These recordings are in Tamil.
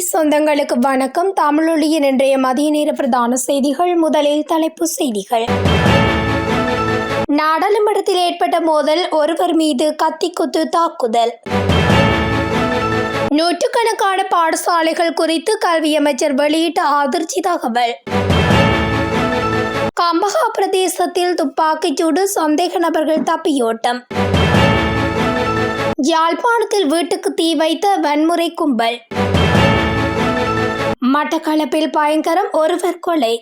சொந்தங்களுக்கு வணக்கம். தமிழொலியின் இன்றைய மதிய நேர பிரதான செய்திகள். முதலில் தலைப்பு செய்திகள். நாடாளுமன்றத்தில் ஏற்பட்ட மோதல் ஒருவர் மீது கத்திக்குத்து தாக்குதல். நூற்றுக்கணக்கான பாடசாலைகள் குறித்து கல்வி அமைச்சர் வெளியிட்ட அதிர்ச்சி தகவல். கம்பஹா பிரதேசத்தில் துப்பாக்கிச்சூடு சந்தேக நபர்கள் தப்பியோட்டம். யாழ்ப்பாணத்தில் வீட்டுக்கு தீ வைத்த வன்முறை கும்பல். மட்டக்களப்பில் பயங்கரம் ஒருவர் கொலை.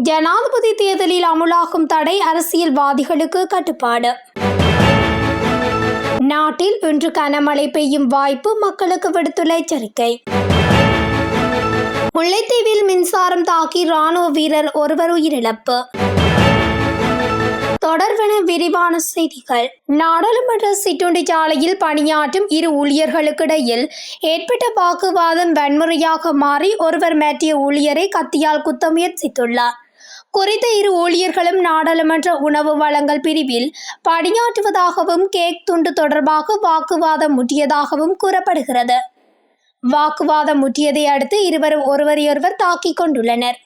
ஜனாதிபதி தேர்தலில் அமுலாகும் தடை அரசியல்வாதிகளுக்கு கட்டுப்பாடு. நாட்டில் இன்று கனமழை பெய்யும் வாய்ப்பு மக்களுக்கு விடுத்துள்ள எச்சரிக்கை. முல்லைத்தீவில் மின்சாரம் தாக்கி ராணுவ வீரர் ஒருவர் உயிரிழப்பு. தொடர்பென விரிவான செய்திகள். நாடாளுமன்ற சிற்றுண்டி சாலையில் பணியாற்றும் இரு ஊழியர்களுக்கிடையில் ஏற்பட்ட வாக்குவாதம் வன்முறையாக மாறி ஒருவர் மாற்றிய ஊழியரை கத்தியால் குத்த முயற்சித்துள்ளார். குறித்த இரு ஊழியர்களும் நாடாளுமன்ற உணவு வழங்கல் பிரிவில் பணியாற்றுவதாகவும் கேக் துண்டு தொடர்பாக வாக்குவாதம் முற்றியதாகவும் கூறப்படுகிறது. வாக்குவாதம் முற்றியதை அடுத்து இருவரும் ஒருவரையொருவர் தாக்கிக் கொண்டுள்ளனர்.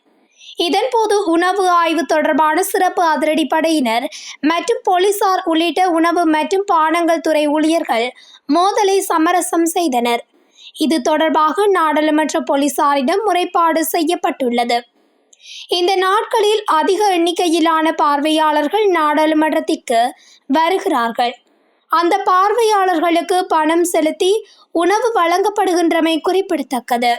இதன்போது உணவு ஆய்வு தொடர்பான சிறப்பு அதிரடிப்படையினர் மற்றும் போலீசார் உள்ளிட்ட உணவு மற்றும் பானங்கள் துறை ஊழியர்கள் மோதலை சமரசம் செய்தனர். இது தொடர்பாக நாடாளுமன்ற போலீசாரிடம் முறைப்பாடு செய்யப்பட்டுள்ளது. இந்த நாட்களில் அதிக எண்ணிக்கையிலான பார்வையாளர்கள் நாடாளுமன்றத்திற்கு வருகிறார்கள். அந்த பார்வையாளர்களுக்கு பணம் செலுத்தி உணவு வழங்கப்படுகின்றமை குறிப்பிடத்தக்கது.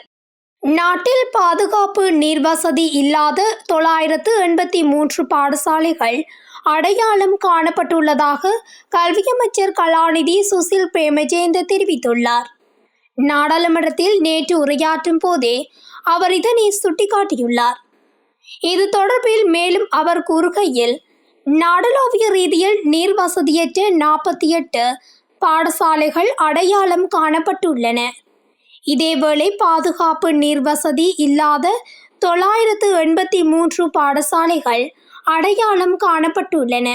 நாட்டில் பாதுகாப்பு நீர்வசதி இல்லாத தொள்ளாயிரத்து எண்பத்தி மூன்று பாடசாலைகள் அடையாளம் காணப்பட்டுள்ளதாக கல்வி அமைச்சர் கலாநிதி சுசில் பிரேமஜேந்த தெரிவித்துள்ளார். நாடாளுமன்றத்தில் நேற்று உரையாற்றும் போதே அவர் இதனை சுட்டிக்காட்டியுள்ளார். இது தொடர்பில் மேலும் அவர் கூறுகையில் நாடளாவிய ரீதியில் நீர் வசதியற்ற நாற்பத்தி எட்டு பாடசாலைகள் அடையாளம் காணப்பட்டுள்ளன. இதேவேளை பாதுகாப்பு நீர் வசதி இல்லாத தொள்ளாயிரத்து எண்பத்தி மூன்று பாடசாலைகள் அடையாளம் காணப்பட்டுள்ளன.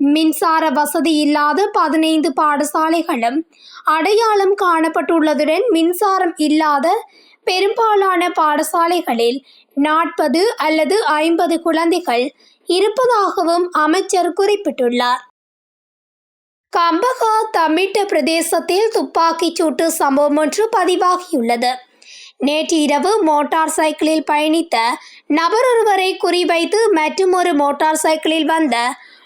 மின்சார வசதி இல்லாத பதினைந்து பாடசாலைகளும் அடையாளம் காணப்பட்டுள்ளதுடன் மின்சாரம் இல்லாத பெரும்பாலான பாடசாலைகளில் நாற்பது அல்லது ஐம்பது குழந்தைகள் இருப்பதாகவும் அமைச்சர் குறிப்பிட்டுள்ளார். கம்பகா தமிட்ட பிரதேசத்தில் துப்பாக்கிச் சூட்டு சம்பவம் ஒன்று பதிவாகியுள்ளது. நேற்று இரவு மோட்டார் சைக்கிளில் பயணித்த நபர் ஒருவரை குறிவைத்து மற்றுமொரு மோட்டார் சைக்கிளில் வந்த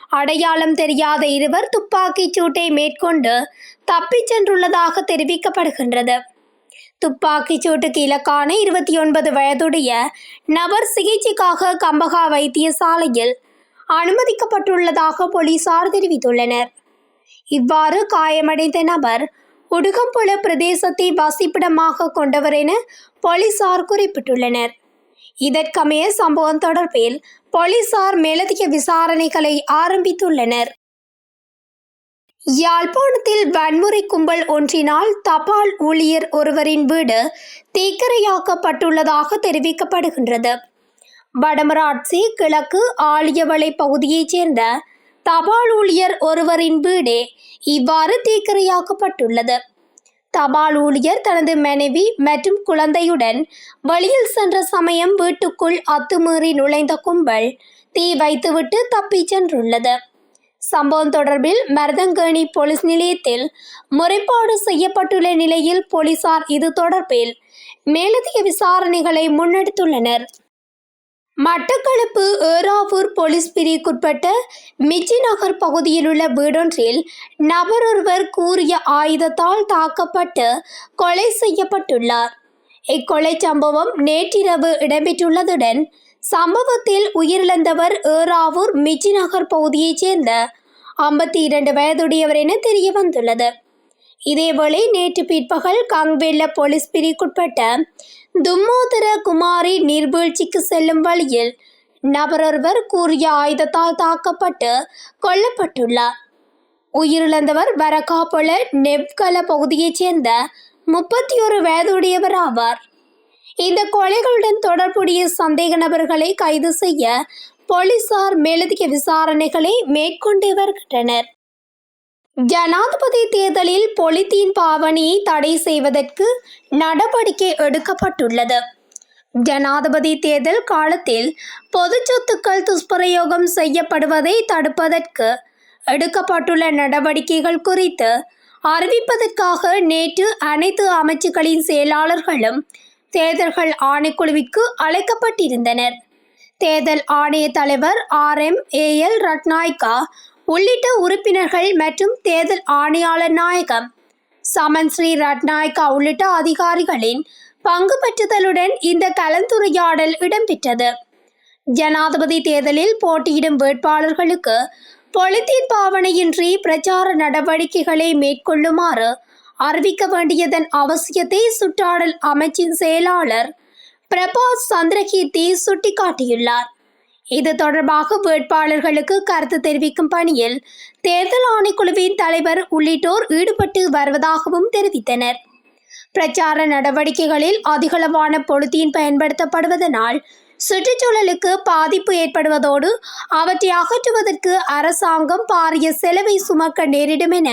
அடையாளம் தெரியாத இருவர் துப்பாக்கிச் சூட்டை மேற்கொண்டு தப்பிச் சென்றுள்ளதாக தெரிவிக்கப்படுகின்றது. துப்பாக்கிச் சூட்டுக்கு இலக்கான இருபத்தி ஒன்பது வயதுடைய நபர் சிகிச்சைக்காக கம்பகா வைத்தியசாலையில் அனுமதிக்கப்பட்டுள்ளதாக போலீசார் தெரிவித்துள்ளனர். இவ்வாறு காயமடைந்த நபர் உடுகம்புல பிரதேசத்தை வசிப்பிடமாக கொண்டவர் என போலீசார் குறிப்பிட்டுள்ளனர். இதற்கமைய சம்பவம் தொடர்பில் போலீசார் மேலதிக விசாரணைகளை ஆரம்பித்துள்ளனர். யாழ்ப்பாணத்தில் வன்முறை கும்பல் ஒன்றினால் தபால் ஊழியர் ஒருவரின் வீடு தீக்கரையாக்கப்பட்டுள்ளதாக தெரிவிக்கப்படுகின்றது. வடமராட்சி கிழக்கு ஆலியவளை பகுதியைச் சேர்ந்த தபால் ஊழியர் ஒருவரின் வீடே இவ்வாறு தீக்கிரையாக்கப்பட்டுள்ளது. தபால் ஊழியர் தனது மனைவி மற்றும் குழந்தையுடன் வழியில் சென்ற சமயம் வீட்டுக்குள் அத்துமீறி நுழைந்த கும்பல் தீ வைத்துவிட்டு தப்பிச் சென்றுள்ளது. சம்பவம் தொடர்பில் மருதங்கேணி போலீஸ் நிலையத்தில் முறைப்பாடு செய்யப்பட்டுள்ள நிலையில் போலீசார் இது தொடர்பில் மேலதிக விசாரணைகளை முன்னெடுத்துள்ளனர். மட்டக்களப்பு ஏறாவூர் போலீஸ் பிரிவுக்குட்பட்ட மிச்சி நகர் பகுதியில் உள்ள வீடொன்றில் நபரொருவர் கூறிய ஆயுதத்தால் தாக்கப்பட்டு கொலை செய்யப்பட்டுள்ளார். இக்கொலை சம்பவம் நேற்றிரவு இடம்பெற்றுள்ளதுடன் சம்பவத்தில் உயிரிழந்தவர் ஏறாவூர் மிச்சி நகர் பகுதியைச் சேர்ந்த ஐம்பத்தி இரண்டு வயதுடையவர் என தெரிய வந்துள்ளது இதேவேளை நேற்று பிற்பகல் கங்வெல்ல போலீஸ் பிரிவுக்குட்பட்ட தும்மோதர குமாரி நீர்வீழ்ச்சிக்கு செல்லும் வழியில் நபரொருவர் கூறிய ஆயுதத்தால் தாக்கப்பட்டு கொல்லப்பட்டுள்ளார். உயிரிழந்தவர் வரகாபொல நெவ்கல பகுதியைச் சேர்ந்த முப்பத்தி ஒரு வயதுடையவர் ஆவார். இந்த கொலைகளுடன் தொடர்புடைய சந்தேக நபர்களை கைது செய்ய போலீசார் மேலதிக விசாரணைகளை மேற்கொண்டு வருகின்றனர். ஜனாதிபதி தேர்தலில் பொலித்தீன் பாவனையை தடை செய்வதற்கு நடவடிக்கை எடுக்கப்பட்டுள்ளது. ஜனாதிபதி தேர்தல் காலத்தில் பொது சொத்துக்கள் துஷ்பிரயோகம் செய்யப்படுவதை தடுப்பதற்கு எடுக்கப்பட்டுள்ள நடவடிக்கைகள் குறித்து அறிவிப்பதற்காக நேற்று அனைத்து அமைச்சுக்களின் செயலாளர்களும் தேர்தல்கள் ஆணைக்குழுவிற்கு அழைக்கப்பட்டிருந்தனர். தேர்தல் ஆணைய தலைவர் R M A L Ratnayake உள்ளிட்ட உறுப்பினர்கள் மற்றும் தேர்தல் ஆணையாளர் நாயகம் சமன் ஸ்ரீ ரட்நாயக்கா உள்ளிட்ட அதிகாரிகளின் பங்கு பெற்றுதலுடன் இந்த கலந்துரையாடல் இடம்பெற்றது. ஜனாதிபதி தேர்தலில் போட்டியிடும் வேட்பாளர்களுக்கு பொலித்தீன் பாவனையின்றி பிரச்சார நடவடிக்கைகளை மேற்கொள்ளுமாறு அறிவிக்க வேண்டியதன் அவசியத்தை சுற்றாடல் அமைச்சின் செயலாளர் பிரபாஸ் சந்திரகீர்த்தி சுட்டிக்காட்டியுள்ளார். இது தொடர்பாக வேட்பாளர்களுக்கு கருத்து தெரிவிக்கும் பணியில் தேர்தல் ஆணைக்குழுவின் தலைவர் உள்ளிட்டோர் ஈடுபட்டு வருவதாகவும் தெரிவித்தனர். பிரச்சார நடவடிக்கைகளில் அதிகளவான பொலித்தீன் பயன்படுத்தப்படுவதனால் சுற்றுச்சூழலுக்கு பாதிப்பு ஏற்படுவதோடு அவற்றை அகற்றுவதற்கு அரசாங்கம் பாரிய செலவை சுமக்க நேரிடும் என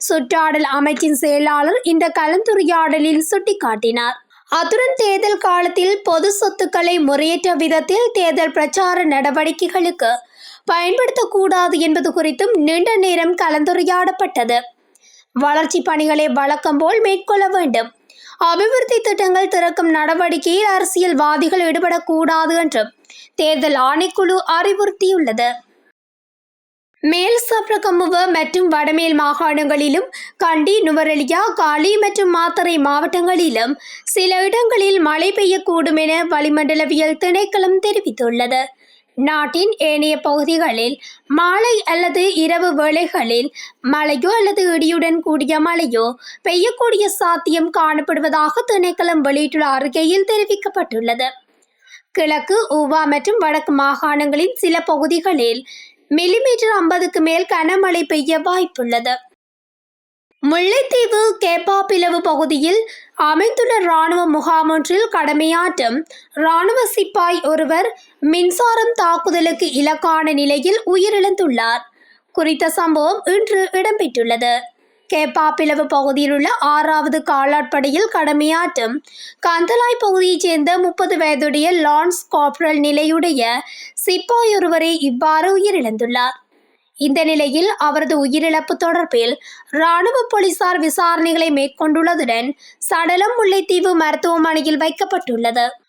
சுற்றாடல் அமைச்சின் செயலாளர் இந்த கலந்துரையாடலில் சுட்டிக்காட்டினார். அத்துடன் தேர்தல் காலத்தில் பொது சொத்துக்களை முறையற்ற விதத்தில் தேர்தல் பிரச்சார நடவடிக்கைகளுக்கு பயன்படுத்தக்கூடாது என்பது குறித்தும் நீண்ட நேரம் கலந்துரையாடப்பட்டது. வளர்ச்சி பணிகளை வழக்கம் போல் மேற்கொள்ள வேண்டும். அபிவிருத்தி திட்டங்கள் திறக்கும் நடவடிக்கையில் அரசியல்வாதிகள் ஈடுபடக்கூடாது என்றும் தேர்தல் ஆணைக்குழு அறிவுறுத்தியுள்ளது. மேல் சப்ரகமுவ மற்றும் வடமேல் மாகாணங்களிலும் கண்டி நுவரெலியா காலி மற்றும் மாத்தறை மாவட்டங்களிலும் சில இடங்களில் மழை பெய்யக்கூடும் என வளிமண்டலவியல் திணைக்களம் தெரிவித்துள்ளது. நாட்டின் ஏனைய பகுதிகளில் மாலை அல்லது இரவு வேளைகளில் மழையோ அல்லது இடியுடன் கூடிய மழையோ பெய்யக்கூடிய சாத்தியம் காணப்படுவதாக திணைக்களம் வெளியிட்டுள்ள அறிக்கையில் தெரிவிக்கப்பட்டுள்ளது. கிழக்கு ஊவா மற்றும் வடக்கு மாகாணங்களின் சில பகுதிகளில் மில்லிமீட்டர் ஐம்பதுக்கு மேல் கனமழை பெய்ய வாய்ப்புள்ளது. முல்லைத்தீவு கேப்பாப்பிலவு பகுதியில் அமைந்துள்ள இராணுவ முகாம் ஒன்றில் கடமையாற்றும் இராணுவ சிப்பாய் ஒருவர் மின்சாரம் தாக்குதலுக்கு இலக்கான நிலையில் உயிரிழந்துள்ளார். குறித்த சம்பவம் இன்று இடம்பெற்றுள்ளது. கேப்பாப்பிளவு பகுதியில் உள்ள ஆறாவது காலாட்படையில் கடமையாற்றும் கந்தலாய் பகுதியைச் சேர்ந்த முப்பது வயதுடைய லான்ஸ் கார்பரல் நிலையுடைய சிப்பாய் ஒருவரே இவ்வாறு உயிரிழந்துள்ளார். இந்த நிலையில் அவரது உயிரிழப்பு தொடர்பில் ராணுவ போலீசார் விசாரணைகளை மேற்கொண்டுள்ளதுடன் சடலம் முல்லைத்தீவு மருத்துவமனையில் வைக்கப்பட்டுள்ளது.